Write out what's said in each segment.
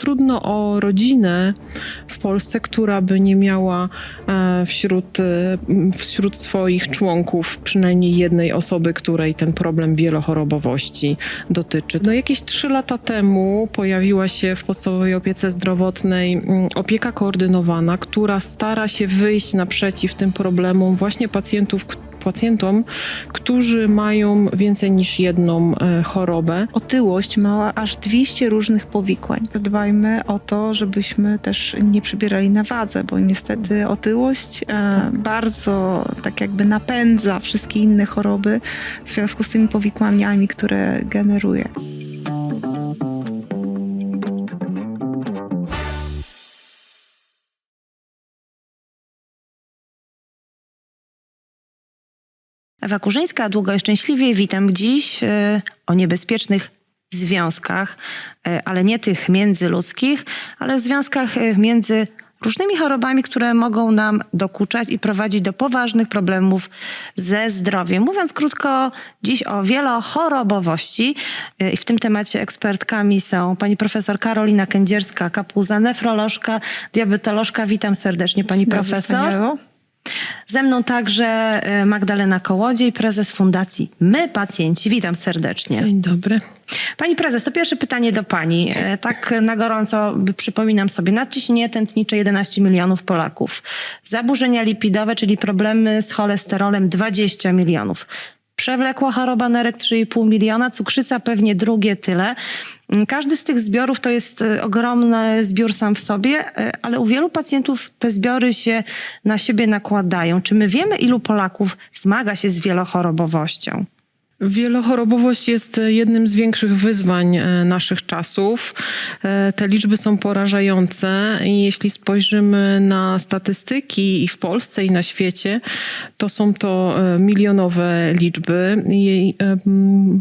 Trudno o rodzinę w Polsce, która by nie miała e, wśród, e, wśród swoich członków przynajmniej jednej osoby, której ten problem wielochorobowości dotyczy. No jakieś trzy lata temu pojawiła się w podstawowej opiece zdrowotnej mm, opieka koordynowana, która stara się wyjść naprzeciw tym problemom właśnie pacjentów, pacjentom, którzy mają więcej niż jedną e, chorobę. Otyłość ma aż 200 różnych powikłań. Dbajmy o to, żebyśmy też nie przybierali na wadze, bo niestety otyłość e, bardzo tak jakby napędza wszystkie inne choroby w związku z tymi powikłaniami, które generuje. Ewa Kurzyńska, długo i szczęśliwie. Witam dziś e, o niebezpiecznych związkach, e, ale nie tych międzyludzkich, ale związkach e, między różnymi chorobami, które mogą nam dokuczać i prowadzić do poważnych problemów ze zdrowiem. Mówiąc krótko, dziś o wielochorobowości i w tym temacie ekspertkami są pani profesor Karolina Kędzierska, kapuza, nefrolożka, diabetolożka. Witam serdecznie pani Dzień dobry, profesor. Ewo. Ze mną także e, Magdalena Kołodziej, prezes Fundacji My Pacjenci. Witam serdecznie. Dzień dobry. Pani prezes, to pierwsze pytanie do pani. E, Tak na gorąco przypominam sobie. Nadciśnienie tętnicze 11 milionów Polaków. Zaburzenia lipidowe, czyli problemy z cholesterolem 20 milionów. Przewlekła choroba nerek 3,5 miliona, cukrzyca pewnie drugie tyle. Mm, Każdy z tych zbiorów to jest e, ogromny zbiór sam w sobie, e, ale u wielu pacjentów te zbiory się na siebie nakładają. Czy my wiemy, ilu Polaków zmaga się z wielochorobowością? Wielochorobowość jest jednym z większych wyzwań e, naszych czasów. E, Te liczby są porażające i jeśli spojrzymy na statystyki i w Polsce i na świecie, to są to e, milionowe liczby. E,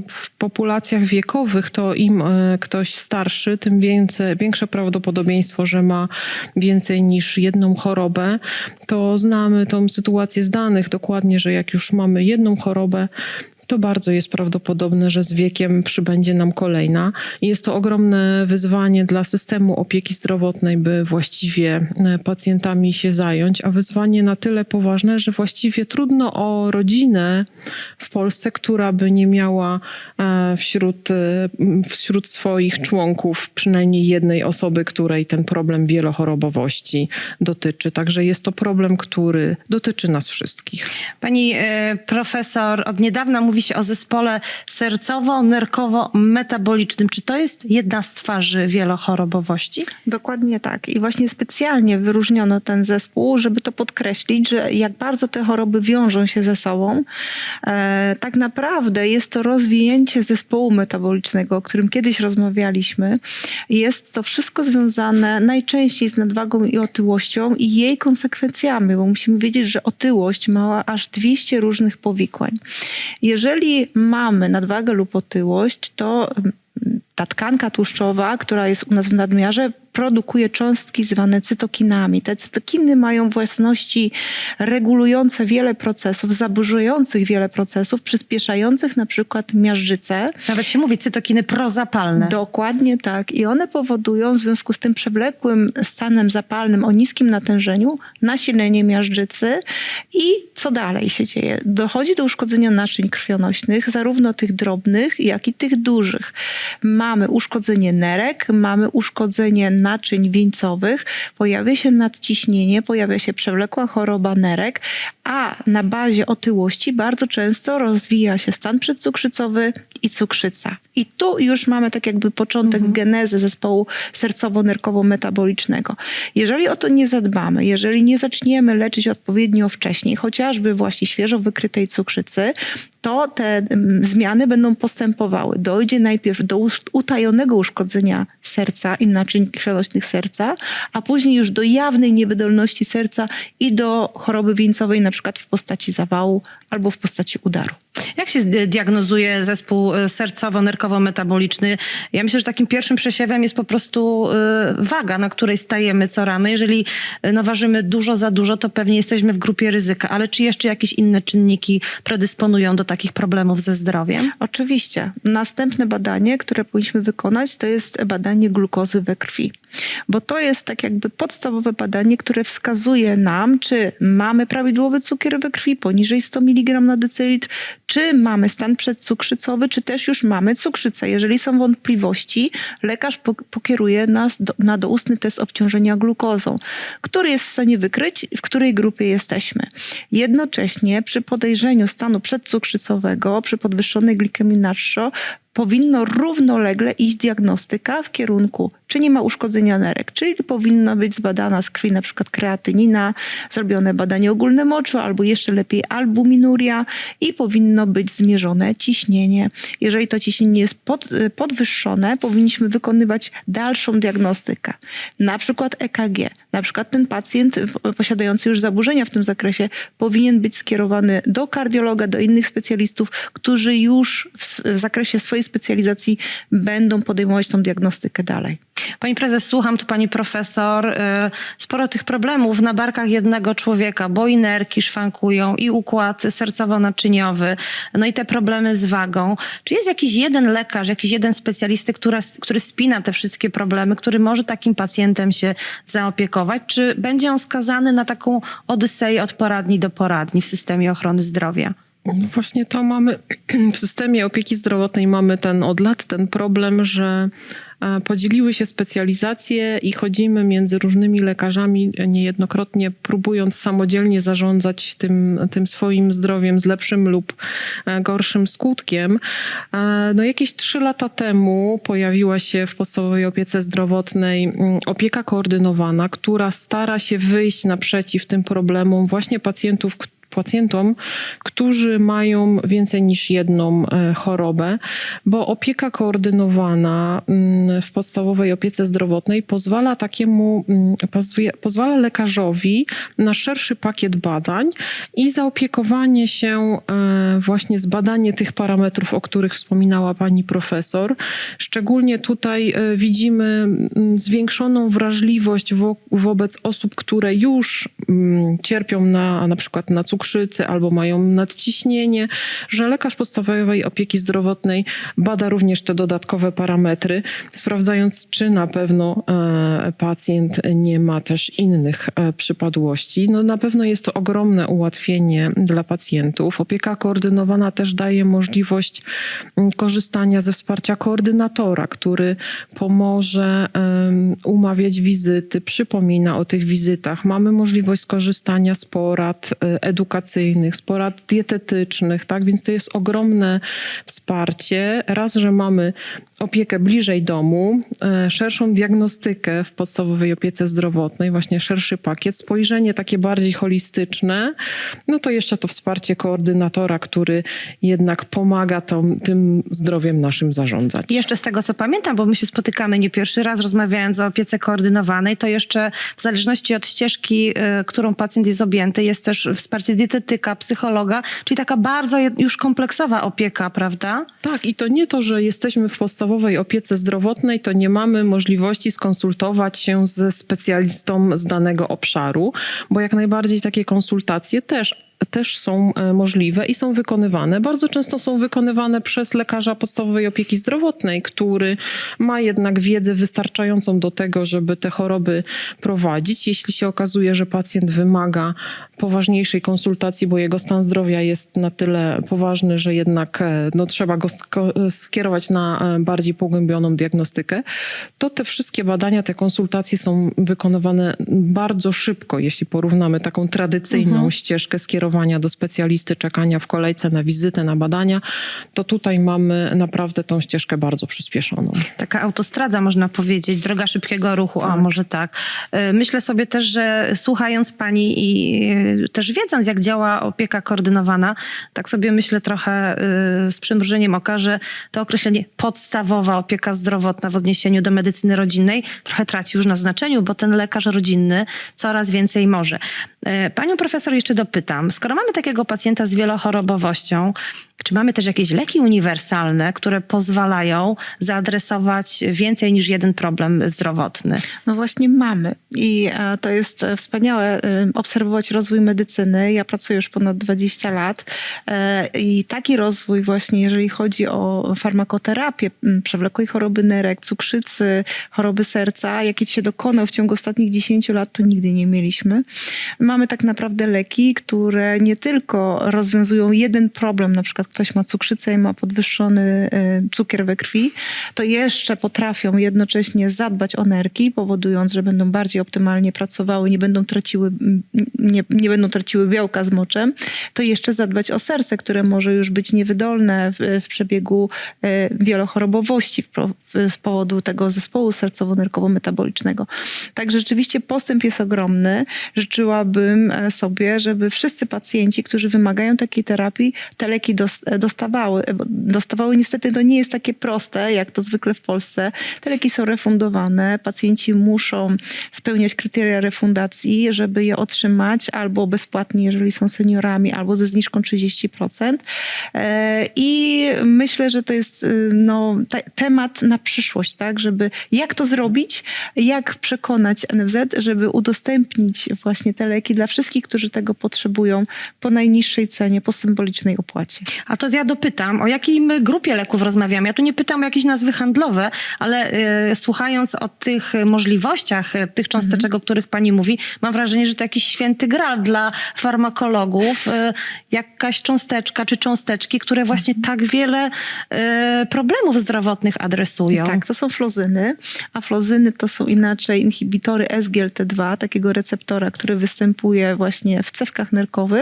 w populacjach wiekowych to im e, ktoś starszy, tym więcej, większe prawdopodobieństwo, że ma więcej niż jedną chorobę. To znamy tą sytuację z danych dokładnie, że jak już mamy jedną chorobę, to bardzo jest prawdopodobne, że z wiekiem przybędzie nam kolejna. Jest to ogromne wyzwanie dla systemu opieki zdrowotnej, by właściwie e, pacjentami się zająć, a wyzwanie na tyle poważne, że właściwie trudno o rodzinę w Polsce, która by nie miała e, wśród, e, wśród swoich członków przynajmniej jednej osoby, której ten problem wielochorobowości dotyczy. Także jest to problem, który dotyczy nas wszystkich. Pani profesor, od niedawna mówi się o zespole sercowo-nerkowo-metabolicznym. Czy to jest jedna z twarzy wielochorobowości? Dokładnie tak. I właśnie specjalnie wyróżniono ten zespół, żeby to podkreślić, że jak bardzo te choroby wiążą się ze sobą. E, tak naprawdę jest to rozwinięcie zespołu metabolicznego, o którym kiedyś rozmawialiśmy. Jest to wszystko związane najczęściej z nadwagą i otyłością i jej konsekwencjami, bo musimy wiedzieć, że otyłość ma aż 200 różnych powikłań. Jeżeli mamy nadwagę lub otyłość, to mm, ta tkanka tłuszczowa, która jest u nas w nadmiarze, produkuje cząstki zwane cytokinami. Te cytokiny mają własności regulujące wiele procesów, zaburzających wiele procesów, przyspieszających na przykład miażdżycę. Nawet się mówi cytokiny prozapalne. Dokładnie tak. I one powodują w związku z tym przewlekłym stanem zapalnym o niskim natężeniu nasilenie miażdżycy i co dalej się dzieje? Dochodzi do uszkodzenia naczyń krwionośnych, zarówno tych drobnych, jak i tych dużych. Mamy uszkodzenie nerek, mamy uszkodzenie naczyń wieńcowych, pojawia się nadciśnienie, pojawia się przewlekła choroba nerek, a na bazie otyłości bardzo często rozwija się stan przedcukrzycowy i cukrzyca. I tu już mamy tak jakby początek genezy zespołu sercowo-nerkowo-metabolicznego. Jeżeli o to nie zadbamy, jeżeli nie zaczniemy leczyć odpowiednio wcześniej, chociażby właśnie świeżo wykrytej cukrzycy, to te zmiany będą postępowały. Dojdzie najpierw do utajonego uszkodzenia serca i naczyń krwionośnych serca, a później już do jawnej niewydolności serca i do choroby wieńcowej, na przykład w postaci zawału albo w postaci udaru. Jak się diagnozuje zespół e, sercowo-nerkowo-metaboliczny? Ja myślę, że takim pierwszym przesiewem jest po prostu e, waga, na której stajemy co rano. Jeżeli e, no, ważymy dużo za dużo, to pewnie jesteśmy w grupie ryzyka. Ale czy jeszcze jakieś inne czynniki predysponują do takich problemów ze zdrowiem? Oczywiście. Następne badanie, które powinniśmy wykonać, to jest badanie glukozy we krwi. Bo to jest tak jakby podstawowe badanie, które wskazuje nam, czy mamy prawidłowy cukier we krwi poniżej 100 mg na decylitr, czy mamy stan przedcukrzycowy, czy też już mamy cukrzycę. Jeżeli są wątpliwości, lekarz po- pokieruje nas do, na doustny test obciążenia glukozą, który jest w stanie wykryć, w której grupie jesteśmy. Jednocześnie przy podejrzeniu stanu przedcukrzycowego, przy podwyższonej glikemii powinno równolegle iść diagnostyka w kierunku, czy nie ma uszkodzenia nerek, czyli powinna być zbadana z krwi na przykład kreatynina, zrobione badanie ogólne moczu, albo jeszcze lepiej albuminuria i powinno być zmierzone ciśnienie. Jeżeli to ciśnienie jest pod, podwyższone, powinniśmy wykonywać dalszą diagnostykę, na przykład EKG. Na przykład ten pacjent posiadający już zaburzenia w tym zakresie powinien być skierowany do kardiologa, do innych specjalistów, którzy już w, w zakresie swojej specjalizacji będą podejmować tą diagnostykę dalej. Pani prezes, słucham tu pani profesor. y, Sporo tych problemów na barkach jednego człowieka, bo i nerki szwankują, i układ sercowo-naczyniowy, no i te problemy z wagą. Czy jest jakiś jeden lekarz, jakiś jeden specjalisty, która, który spina te wszystkie problemy, który może takim pacjentem się zaopiekować? Czy będzie on skazany na taką odyseję od poradni do poradni w systemie ochrony zdrowia? No Właśnie to mamy w systemie opieki zdrowotnej mamy ten od lat ten problem, że podzieliły się specjalizacje i chodzimy między różnymi lekarzami niejednokrotnie próbując samodzielnie zarządzać tym, tym swoim zdrowiem z lepszym lub e, gorszym skutkiem. E, No jakieś trzy lata temu pojawiła się w podstawowej opiece zdrowotnej mm, opieka koordynowana, która stara się wyjść naprzeciw tym problemom właśnie pacjentów, pacjentom, którzy mają więcej niż jedną e, chorobę, bo opieka koordynowana mm, w podstawowej opiece zdrowotnej pozwala takiemu, mm, pozwala lekarzowi na szerszy pakiet badań i zaopiekowanie się e, właśnie zbadanie tych parametrów, o których wspominała pani profesor. Szczególnie tutaj e, widzimy mm, zwiększoną wrażliwość wo- wobec osób, które już cierpią na, na przykład na cukrzycę albo mają nadciśnienie, że lekarz podstawowej opieki zdrowotnej bada również te dodatkowe parametry, sprawdzając, czy na pewno e, pacjent nie ma też innych e, przypadłości. No, na pewno jest to ogromne ułatwienie dla pacjentów. Opieka koordynowana też daje możliwość mm, korzystania ze wsparcia koordynatora, który pomoże umawiać wizyty, przypomina o tych wizytach. Mamy możliwość skorzystania z porad e, edukacyjnych, z porad dietetycznych, tak? Więc to jest ogromne wsparcie. Raz, że mamy opiekę bliżej domu, e, szerszą diagnostykę w podstawowej opiece zdrowotnej, właśnie szerszy pakiet, spojrzenie takie bardziej holistyczne, no to jeszcze to wsparcie koordynatora, który jednak pomaga tą, tym zdrowiem naszym zarządzać. Jeszcze z tego, co pamiętam, bo my się spotykamy nie pierwszy raz, rozmawiając o opiece koordynowanej, to jeszcze w zależności od ścieżki, y, którą pacjent jest objęty, jest też wsparcie dietetyka, psychologa, czyli taka bardzo już kompleksowa opieka, prawda? Tak, i to nie to, że jesteśmy w podstawowej opiece zdrowotnej, to nie mamy możliwości skonsultować się ze specjalistą z danego obszaru, bo jak najbardziej takie konsultacje też. Też są e, możliwe i są wykonywane. Bardzo często są wykonywane przez lekarza podstawowej opieki zdrowotnej, który ma jednak wiedzę wystarczającą do tego, żeby te choroby prowadzić. Jeśli się okazuje, że pacjent wymaga poważniejszej konsultacji, bo jego stan zdrowia jest na tyle poważny, że jednak e, no, trzeba go sko- skierować na e, bardziej pogłębioną diagnostykę, to te wszystkie badania, te konsultacje są wykonywane bardzo szybko, jeśli porównamy taką tradycyjną Mhm. ścieżkę skierowania do specjalisty, czekania w kolejce na wizytę, na badania, to tutaj mamy naprawdę tą ścieżkę bardzo przyspieszoną. Taka autostrada, można powiedzieć, droga szybkiego ruchu, a Tak. może tak. Y, Myślę sobie też, że słuchając pani i y, też wiedząc, jak działa opieka koordynowana, tak sobie myślę trochę y, z przymrużeniem oka, że to określenie podstawowa opieka zdrowotna w odniesieniu do medycyny rodzinnej trochę traci już na znaczeniu, bo ten lekarz rodzinny coraz więcej może. Panią profesor jeszcze dopytam. Skoro mamy takiego pacjenta z wielochorobowością, czy mamy też jakieś leki uniwersalne, które pozwalają zaadresować więcej niż jeden problem zdrowotny? No właśnie mamy i e, to jest e, wspaniałe e, obserwować rozwój medycyny. Ja pracuję już ponad 20 lat i taki rozwój właśnie, jeżeli chodzi o farmakoterapię przewlekłej choroby nerek, cukrzycy, choroby serca, jaki się dokonał w ciągu ostatnich 10 lat, to nigdy nie mieliśmy. Mamy tak naprawdę leki, które nie tylko rozwiązują jeden problem, na przykład ktoś ma cukrzycę i ma podwyższony e, cukier we krwi, to jeszcze potrafią jednocześnie zadbać o nerki, powodując, że będą bardziej optymalnie pracowały, nie będą traciły, m, nie, nie będą traciły białka z moczem, to jeszcze zadbać o serce, które może już być niewydolne w, w przebiegu e, wielochorobowości z powodu tego zespołu sercowo-nerkowo-metabolicznego. Także rzeczywiście postęp jest ogromny. Życzyłabym e, sobie, żeby wszyscy pacjenci, którzy wymagają takiej terapii, te leki e, dostawały. Bo Dostawały niestety to nie jest takie proste, jak to zwykle w Polsce. Te leki są refundowane. Pacjenci muszą spełniać kryteria refundacji, żeby je otrzymać albo bezpłatnie, jeżeli są seniorami, albo ze zniżką 30%. E, I myślę, że to jest y, no, te, temat na przyszłość, tak, żeby jak to zrobić, jak przekonać NFZ, żeby udostępnić właśnie te leki dla wszystkich, którzy tego potrzebują po najniższej cenie, po symbolicznej opłacie. A to ja dopytam, o jakiej grupie leków rozmawiamy. Ja tu nie pytam o jakieś nazwy handlowe, ale e, słuchając o tych możliwościach, e, tych cząsteczek, o których pani mówi, mam wrażenie, że to jakiś święty gral dla farmakologów. E, jakaś cząsteczka czy cząsteczki, które właśnie tak wiele e, problemów zdrowotnych adresują. Tak, to są flozyny, a flozyny to są inaczej inhibitory SGLT2, takiego receptora, który występuje właśnie w cewkach nerkowych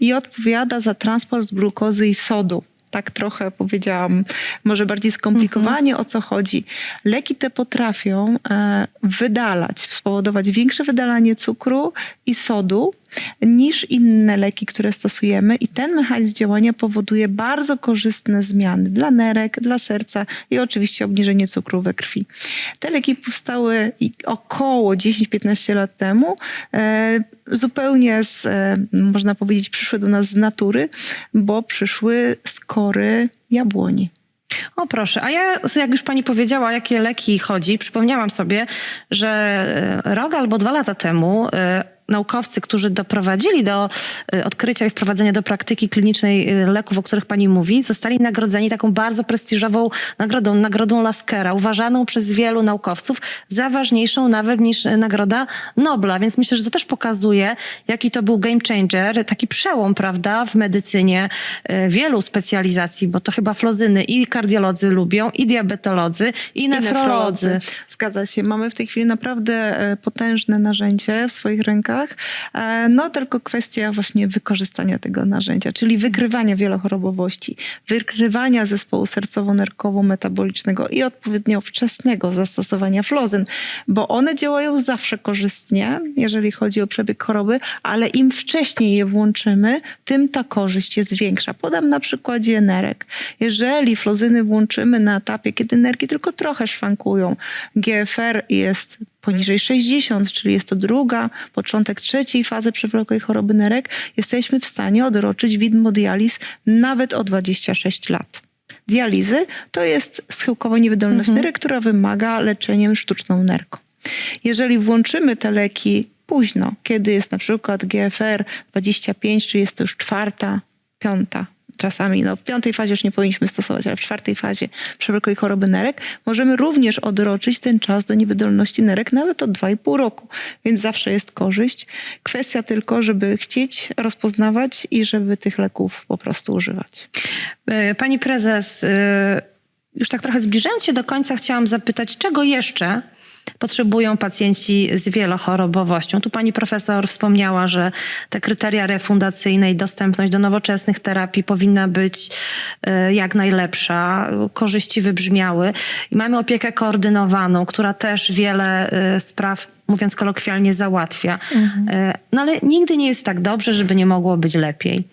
i odpowiada za transport glukozy i sodu. Tak trochę powiedziałam, może bardziej skomplikowanie o co chodzi. Leki te potrafią e, wydalać, spowodować większe wydalanie cukru i sodu niż inne leki, które stosujemy, i ten mechanizm działania powoduje bardzo korzystne zmiany dla nerek, dla serca i oczywiście obniżenie cukru we krwi. Te leki powstały około 10-15 lat temu, e, zupełnie z, e, można powiedzieć, przyszły do nas z natury, bo przyszły z kory jabłoni. O proszę, a ja, jak już pani powiedziała, jakie leki chodzi, przypomniałam sobie, że e, rok albo dwa lata temu naukowcy, którzy doprowadzili do e, odkrycia i wprowadzenia do praktyki klinicznej e, leków, o których pani mówi, zostali nagrodzeni taką bardzo prestiżową nagrodą, nagrodą Laskera, uważaną przez wielu naukowców za ważniejszą nawet niż e, nagroda Nobla. Więc myślę, że to też pokazuje, jaki to był game changer, taki przełom, prawda, w medycynie wielu specjalizacji, bo to chyba flozyny i kardiolodzy lubią, i diabetolodzy, i nefrolodzy. Zgadza się. Mamy w tej chwili naprawdę e, potężne narzędzie w swoich rękach. E, No tylko kwestia właśnie wykorzystania tego narzędzia, czyli wykrywania wielochorobowości, wykrywania zespołu sercowo-nerkowo-metabolicznego i odpowiednio wczesnego zastosowania flozyn, bo one działają zawsze korzystnie, jeżeli chodzi o przebieg choroby, ale im wcześniej je włączymy, tym ta korzyść jest większa. Podam na przykładzie nerek. Jeżeli flozyny włączymy na etapie, kiedy nerki tylko trochę szwankują, GFR jest poniżej 60, czyli jest to druga, początek trzeciej fazy przewlekłej choroby nerek, jesteśmy w stanie odroczyć widmodializ nawet o 26 lat. Dializy to jest schyłkowa niewydolność Mhm. nerek, która wymaga leczeniem sztuczną nerką. Jeżeli włączymy te leki późno, kiedy jest na przykład GFR 25, czy jest to już czwarta, piąta, czasami no, w piątej fazie już nie powinniśmy stosować, ale w czwartej fazie przewlekłej choroby nerek, możemy również odroczyć ten czas do niewydolności nerek nawet o 2,5 roku. Więc zawsze jest korzyść. Kwestia tylko, żeby chcieć rozpoznawać i żeby tych leków po prostu używać. E, Pani prezes, e, już tak trochę zbliżając się do końca, chciałam zapytać, czego jeszcze potrzebują pacjenci z wielochorobowością? Tu pani profesor wspomniała, że te kryteria refundacyjne i dostępność do nowoczesnych terapii powinna być e, jak najlepsza. Korzyści wybrzmiały. Mamy opiekę koordynowaną, która też wiele e, spraw mówiąc kolokwialnie, załatwia. E, No ale nigdy nie jest tak dobrze, żeby nie mogło być lepiej.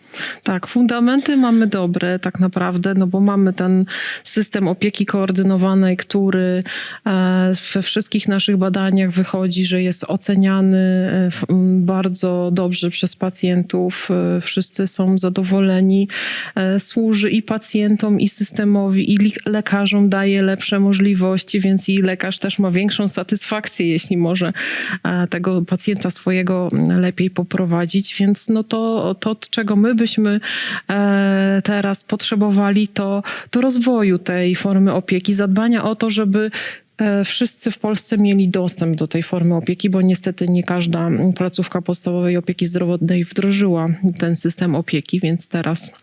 Tak, fundamenty mamy dobre tak naprawdę, no bo mamy ten system opieki koordynowanej, który e, we wszystkich naszych badaniach wychodzi, że jest oceniany e, bardzo dobrze przez pacjentów. Wszyscy są zadowoleni. Służy i pacjentom, i systemowi, i lekarzom daje lepsze możliwości, więc i lekarz też ma większą satysfakcję, jeśli może tego pacjenta swojego lepiej poprowadzić. Więc no to, to czego my byśmy e, teraz potrzebowali, to, to rozwoju tej formy opieki, zadbania o to, żeby e, wszyscy w Polsce mieli dostęp do tej formy opieki, bo niestety nie każda placówka podstawowej opieki zdrowotnej wdrożyła ten system opieki, więc teraz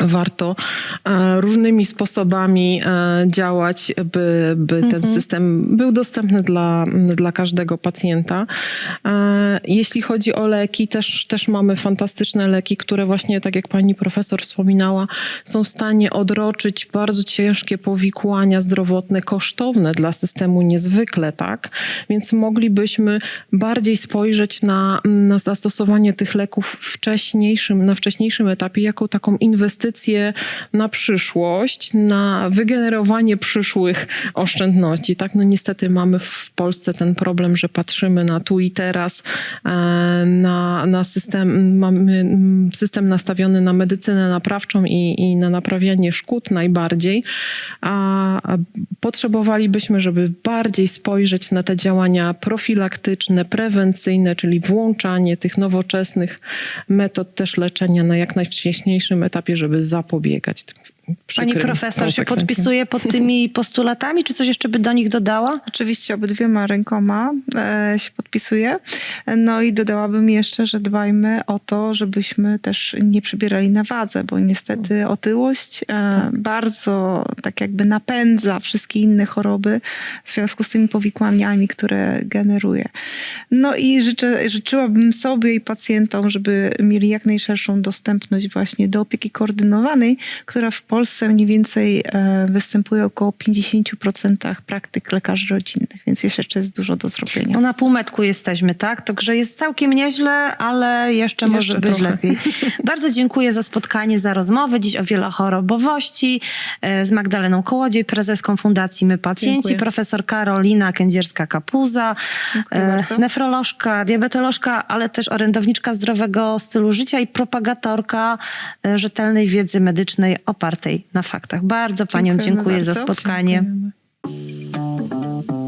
warto e, różnymi sposobami e, działać, by, by ten system był dostępny dla, dla każdego pacjenta. E, Jeśli chodzi o leki, też, też mamy fantastyczne leki, które właśnie, tak jak pani profesor wspominała, są w stanie odroczyć bardzo ciężkie powikłania zdrowotne, kosztowne dla systemu niezwykle, tak? Więc moglibyśmy bardziej spojrzeć na, na zastosowanie tych leków wcześniejszym, na wcześniejszym etapie jako taką inwestycję na przyszłość, na wygenerowanie przyszłych oszczędności. Tak, no niestety mamy w Polsce ten problem, że patrzymy na tu i teraz, e, na, na system, mamy system nastawiony na medycynę naprawczą i, i na naprawianie szkód najbardziej, a potrzebowalibyśmy, żeby bardziej spojrzeć na te działania profilaktyczne, prewencyjne, czyli włączanie tych nowoczesnych metod też leczenia na jak najwcześniejszym etapie, żeby zapobiegać tym Pani profesor się podpisuje pod tymi postulatami, czy coś jeszcze by do nich dodała? Oczywiście obydwiema rękoma e, się podpisuję. No i dodałabym jeszcze, że dbajmy o to, żebyśmy też nie przybierali na wadze, bo niestety otyłość e, bardzo tak jakby napędza wszystkie inne choroby w związku z tymi powikłaniami, które generuje. No i życzę, życzyłabym sobie i pacjentom, żeby mieli jak najszerszą dostępność właśnie do opieki koordynowanej, która w Polsce mniej więcej e, występuje około 50% praktyk lekarzy rodzinnych, więc jeszcze jest dużo do zrobienia. No na półmetku jesteśmy, tak? Także jest całkiem nieźle, ale jeszcze, może Jeszcze być trochę. lepiej. Bardzo dziękuję za spotkanie, za rozmowę dziś o wielochorobowości e, z Magdaleną Kołodziej, prezeską Fundacji My Pacjenci, Dziękuję. profesor Karolina Kędzierska-Kapuza, e, nefrolożka, diabetolożka, ale też orędowniczka zdrowego stylu życia i propagatorka rzetelnej wiedzy medycznej opartej na faktach. Bardzo Paniom dziękuję, dziękuję bardzo. za spotkanie. Dziękujemy.